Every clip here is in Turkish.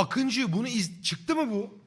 Akıncı bunu iz... çıktı mı bu?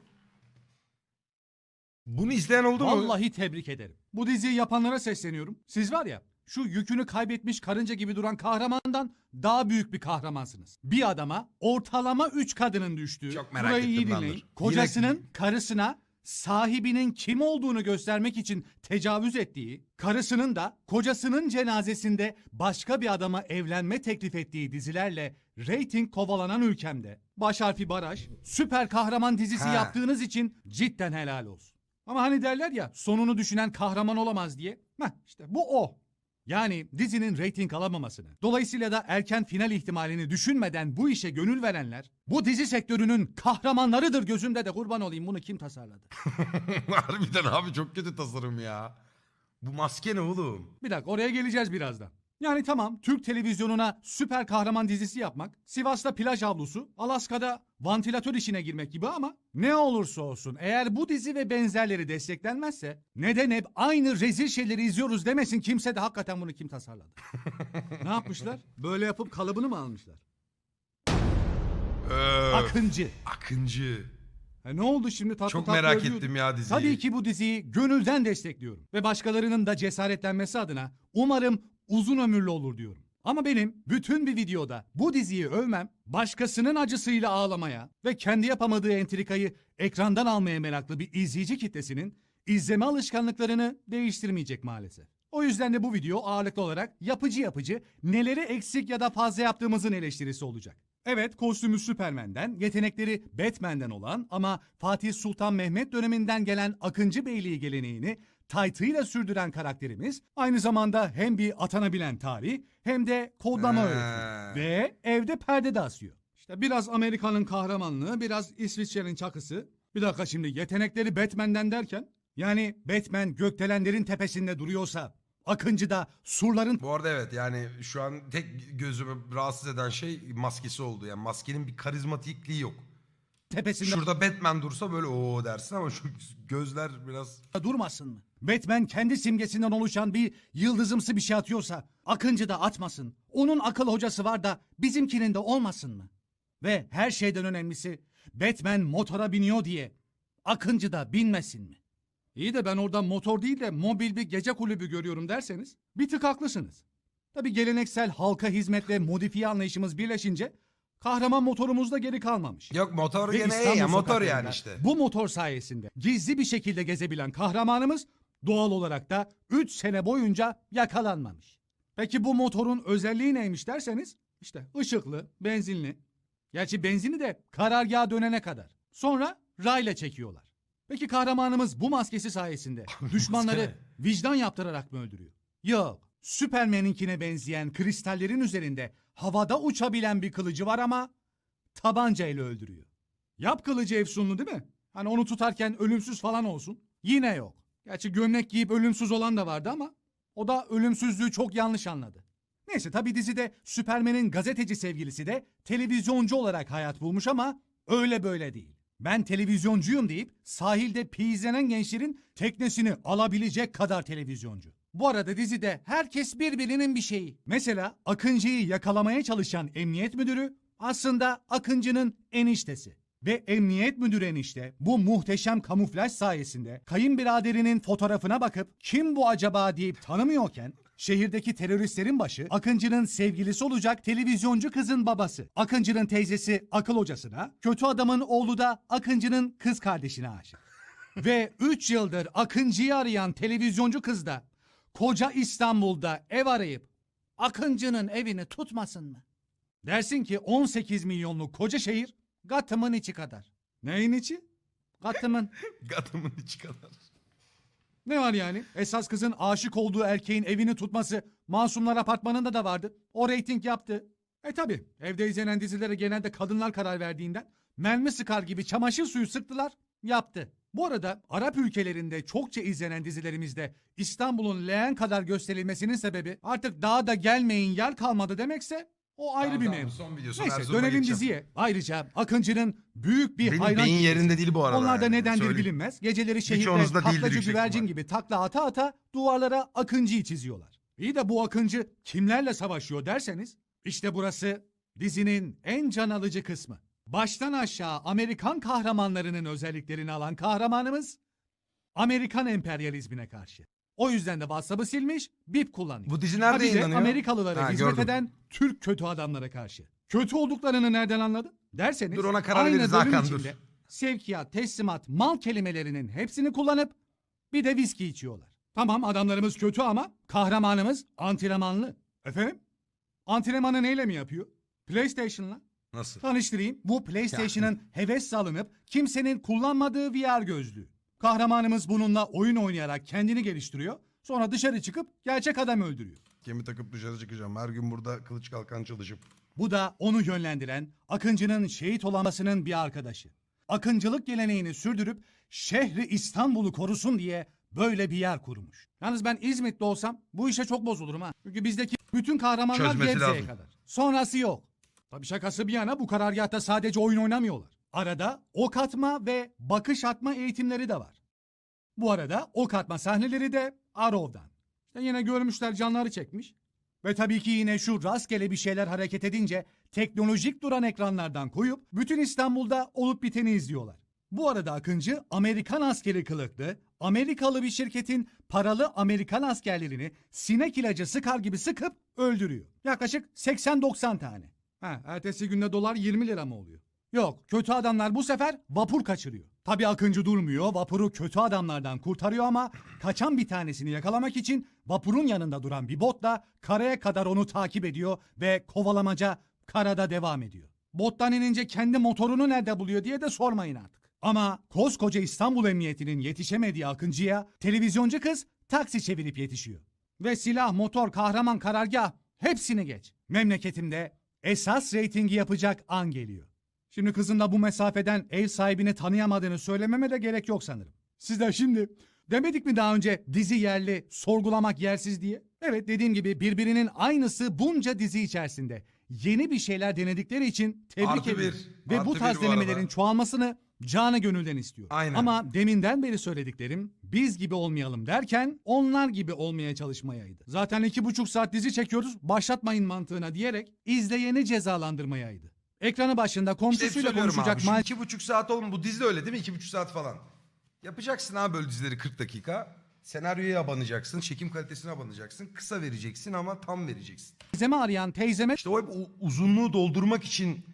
Bunu izleyen oldu mu? Vallahi tebrik ederim. Bu diziyi yapanlara sesleniyorum. Siz var ya şu yükünü kaybetmiş karınca gibi duran kahramandan daha büyük bir kahramansınız. Bir adama ortalama 3 kadının düştüğü. Çok merak burayı iyi ettim ben dinleyin. dur. Kocasının Yine- karısına sahibinin kim olduğunu göstermek için tecavüz ettiği, karısının da kocasının cenazesinde başka bir adama evlenme teklif ettiği dizilerle reyting kovalanan ülkemde baş harfi baraj, süper kahraman dizisi Ha. yaptığınız için cidden helal olsun. Ama hani derler ya sonunu düşünen kahraman olamaz diye. Heh işte bu o. Yani dizinin reyting alamamasını, dolayısıyla da erken final ihtimalini düşünmeden bu işe gönül verenler, bu dizi sektörünün kahramanlarıdır gözümde de kurban olayım bunu kim tasarladı? Harbiden abi çok kötü tasarım ya. Bu maske ne oğlum? Bir dakika oraya geleceğiz birazdan. Yani tamam Türk televizyonuna süper kahraman dizisi yapmak, Sivas'ta plaj havlusu, Alaska'da vantilatör işine girmek gibi ama ne olursa olsun eğer bu dizi ve benzerleri desteklenmezse neden hep aynı rezil şeyleri izliyoruz demesin kimse de hakikaten bunu kim tasarladı? ne yapmışlar? Böyle yapıp kalıbını mı almışlar? Öf, Akıncı. Akıncı. Ha, ne oldu şimdi tatlı Çok tatlı merak övüyordun. ettim ya diziyi. Tabii ki bu diziyi gönülden destekliyorum. Ve başkalarının da cesaretlenmesi adına umarım uzun ömürlü olur diyorum. Ama benim bütün bir videoda bu diziyi övmem, başkasının acısıyla ağlamaya ve kendi yapamadığı entrikayı ekrandan almaya meraklı bir izleyici kitlesinin izleme alışkanlıklarını değiştirmeyecek maalesef. O yüzden de bu video ağırlıklı olarak yapıcı yapıcı neleri eksik ya da fazla yaptığımızın eleştirisi olacak. Evet kostümü Süpermen'den, yetenekleri Batman'den olan ama Fatih Sultan Mehmet döneminden gelen Akıncı Beyliği geleneğini taytıyla sürdüren karakterimiz aynı zamanda hem bir atanabilen tarih hem de kodlama Ha. ve evde perde de asıyor. İşte biraz Amerika'nın kahramanlığı, biraz İsviçre'nin çakısı. Bir dakika şimdi yetenekleri Batman'den derken yani Batman gökdelenlerin tepesinde duruyorsa Akıncı da surların Bu arada evet yani şu an tek gözümü rahatsız eden şey maskesi oldu. Yani maskenin bir karizmatikliği yok. Tepesinde Şurada Batman dursa böyle o dersin ama şu gözler biraz... durmasın mı? Batman kendi simgesinden oluşan bir yıldızımsı bir şey atıyorsa Akıncı da atmasın. Onun akıl hocası var da bizimkinin de olmasın mı? Ve her şeyden önemlisi Batman motora biniyor diye Akıncı da binmesin mi? İyi de ben orada motor değil de mobil bir gece kulübü görüyorum derseniz bir tık haklısınız. Tabi geleneksel halka hizmet ve modifiye anlayışımız birleşince kahraman motorumuz da geri kalmamış. Yok motor Ve gene iyi İstanbul ya motor sokaklarında yani işte. Bu motor sayesinde gizli bir şekilde gezebilen kahramanımız doğal olarak da 3 sene boyunca yakalanmamış. Peki bu motorun özelliği neymiş derseniz işte ışıklı, benzinli. Gerçi benzini de karargaha dönene kadar. Sonra rayla çekiyorlar. Peki kahramanımız bu maskesi sayesinde düşmanları vicdan yaptırarak mı öldürüyor? Yok. Süpermen'inkine benzeyen kristallerin üzerinde havada uçabilen bir kılıcı var ama tabanca ile öldürüyor. Yap kılıcı efsunlu değil mi? Hani onu tutarken ölümsüz falan olsun. Yine yok. Gerçi gömlek giyip ölümsüz olan da vardı ama o da ölümsüzlüğü çok yanlış anladı. Neyse tabi dizide Süpermen'in gazeteci sevgilisi de televizyoncu olarak hayat bulmuş ama öyle böyle değil. Ben televizyoncuyum deyip sahilde pizlenen gençlerin teknesini alabilecek kadar televizyoncu. Bu arada dizide herkes birbirinin bir şeyi. Mesela Akıncı'yı yakalamaya çalışan emniyet müdürü aslında Akıncı'nın eniştesi. Ve emniyet müdürü enişte bu muhteşem kamuflaj sayesinde kayınbiraderinin fotoğrafına bakıp kim bu acaba deyip tanımıyorken şehirdeki teröristlerin başı Akıncı'nın sevgilisi olacak televizyoncu kızın babası. Akıncı'nın teyzesi akıl hocasına, kötü adamın oğlu da Akıncı'nın kız kardeşine aşık. Ve 3 yıldır Akıncı'yı arayan televizyoncu kız da koca İstanbul'da ev arayıp Akıncı'nın evini tutmasın mı? Dersin ki 18 milyonluk koca şehir Gatım'ın içi kadar. Neyin içi? Gatım'ın. Gatımın içi kadar. Ne var yani? Esas kızın aşık olduğu erkeğin evini tutması Masumlar Apartmanı'nda da vardı. O reyting yaptı. E tabi evde izlenen dizilere genelde kadınlar karar verdiğinden mermi sıkar gibi çamaşır suyu sıktılar. Yaptı. Bu arada Arap ülkelerinde çokça izlenen dizilerimizde İstanbul'un leğen kadar gösterilmesinin sebebi artık daha da gelmeyin yer kalmadı demekse o ayrı Tamam, bir tamam, mevzu. Son. Neyse Erzurum'a dönelim geçeceğim. diziye. Ayrıca Akıncı'nın büyük bir Benim hayran beyin kitlesi. yerinde değil bu arada. Onlar da yani, nedendir söyleyeyim. bilinmez. Geceleri şehirde değildir taklacı yüksek güvercin ihtimal. gibi takla ata ata duvarlara Akıncı'yı çiziyorlar. İyi de bu Akıncı kimlerle savaşıyor derseniz işte burası dizinin en can alıcı kısmı. Baştan aşağı Amerikan kahramanlarının özelliklerini alan kahramanımız Amerikan emperyalizmine karşı. O yüzden de WhatsApp'ı silmiş, BIP kullanıyor. Bu dizi nerede Ha bir de yayınlanıyor? Amerikalılara Ha, hizmet gördüm. eden Türk kötü adamlara karşı. Kötü olduklarını nereden anladın? Derseniz Dur ona karar aynı veririz bölüm Hakan, dur. içinde sevkiyat, teslimat, mal kelimelerinin hepsini kullanıp bir de viski içiyorlar. Tamam adamlarımız kötü ama kahramanımız antrenmanlı. Efendim? Antrenmanı neyle mi yapıyor? PlayStation'la. Nasıl? Tanıştırayım. Bu PlayStation'ın heves salınıp kimsenin kullanmadığı VR gözlüğü. Kahramanımız bununla oyun oynayarak kendini geliştiriyor. Sonra dışarı çıkıp gerçek adam öldürüyor. Gemi takıp dışarı çıkacağım. Her gün burada kılıç kalkan çalışıp. Bu da onu yönlendiren Akıncı'nın şehit olmasının bir arkadaşı. Akıncılık geleneğini sürdürüp şehri İstanbul'u korusun diye böyle bir yer kurmuş. Yalnız ben İzmit'te olsam bu işe çok bozulurum ha. Çünkü bizdeki bütün kahramanlar Çözmesi Gebze'ye lazım. kadar. Sonrası yok. Tabii şakası bir yana bu karargahta sadece oyun oynamıyorlar. Arada ok atma ve bakış atma eğitimleri de var. Bu arada ok atma sahneleri de Arrow'dan. İşte yine görmüşler canları çekmiş. Ve tabii ki yine şu rastgele bir şeyler hareket edince teknolojik duran ekranlardan koyup bütün İstanbul'da olup biteni izliyorlar. Bu arada Akıncı Amerikan askeri kılıklı, Amerikalı bir şirketin paralı Amerikan askerlerini sinek ilacı sıkar gibi sıkıp öldürüyor. Yaklaşık 80-90 tane. Ha, ertesi günde dolar 20 lira mı oluyor? Yok, kötü adamlar bu sefer vapur kaçırıyor. Tabii Akıncı durmuyor, vapuru kötü adamlardan kurtarıyor ama kaçan bir tanesini yakalamak için vapurun yanında duran bir botla karaya kadar onu takip ediyor ve kovalamaca karada devam ediyor. Bottan inince kendi motorunu nerede buluyor diye de sormayın artık. Ama koskoca İstanbul Emniyeti'nin yetişemediği Akıncı'ya televizyoncu kız taksi çevirip yetişiyor. Ve silah, motor, kahraman, karargah hepsini geç. Memleketimde esas reytingi yapacak an geliyor. Şimdi kızın da bu mesafeden ev sahibini tanıyamadığını söylememe de gerek yok sanırım. Sizler şimdi demedik mi daha önce dizi yerli, sorgulamak yersiz diye? Evet dediğim gibi birbirinin aynısı bunca dizi içerisinde. Yeni bir şeyler denedikleri için tebrik Artı bir. Ve Artı bu bir tarz bu denemelerin arada. çoğalmasını canı gönülden istiyorum. Aynen. Ama deminden beri söylediklerim biz gibi olmayalım derken onlar gibi olmaya çalışmayaydı. Zaten iki buçuk saat dizi çekiyoruz başlatmayın mantığına diyerek izleyeni cezalandırmayaydı. Ekranı başında İşte komşusuyla söylüyorum konuşacak abi. Mal iki buçuk saat olun. Bu dizi de öyle değil mi? İki buçuk saat falan. Yapacaksın abi böyle dizileri 40 dakika. Senaryoya abanacaksın. Çekim kalitesine abanacaksın. Kısa vereceksin ama tam vereceksin. teyzemi arayan teyzeme İşte o hep u- uzunluğu doldurmak için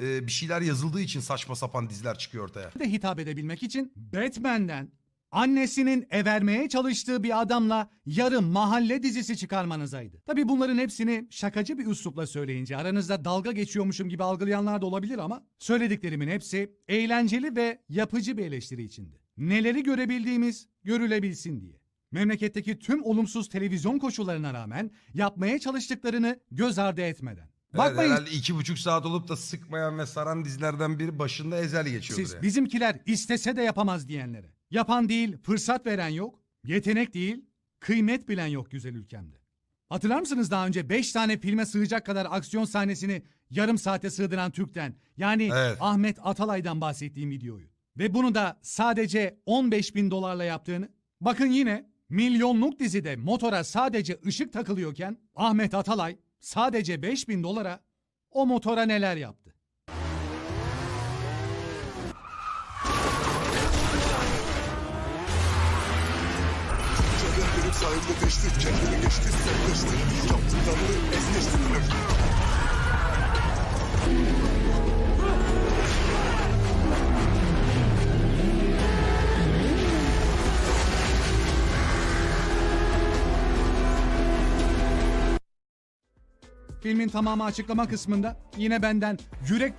e, bir şeyler yazıldığı için saçma sapan diziler çıkıyor ortaya. de hitap edebilmek için Batman'den annesinin evermeye çalıştığı bir adamla yarım mahalle dizisi çıkarmanızaydı. Tabii bunların hepsini şakacı bir üslupla söyleyince aranızda dalga geçiyormuşum gibi algılayanlar da olabilir ama söylediklerimin hepsi eğlenceli ve yapıcı bir eleştiri içindi. Neleri görebildiğimiz görülebilsin diye. Memleketteki tüm olumsuz televizyon koşullarına rağmen yapmaya çalıştıklarını göz ardı etmeden. Bakmayın. Herhalde iki buçuk saat olup da sıkmayan ve saran dizilerden biri başında ezel geçiyordur Siz yani. bizimkiler istese de yapamaz diyenlere. Yapan değil, fırsat veren yok. Yetenek değil, kıymet bilen yok güzel ülkemde. Hatırlar mısınız daha önce 5 tane filme sığacak kadar aksiyon sahnesini yarım saate sığdıran Türk'ten yani Evet. Ahmet Atalay'dan bahsettiğim videoyu. Ve bunu da sadece 15 bin dolarla yaptığını. Bakın yine milyonluk dizide motora sadece ışık takılıyorken Ahmet Atalay sadece 5 bin dolara o motora neler yaptı. Çadır gelip sahilde geçti Kendini geçti sertleşti Yaptı damını es geçti Filmin tamamı açıklama kısmında. Yine benden yürek dolu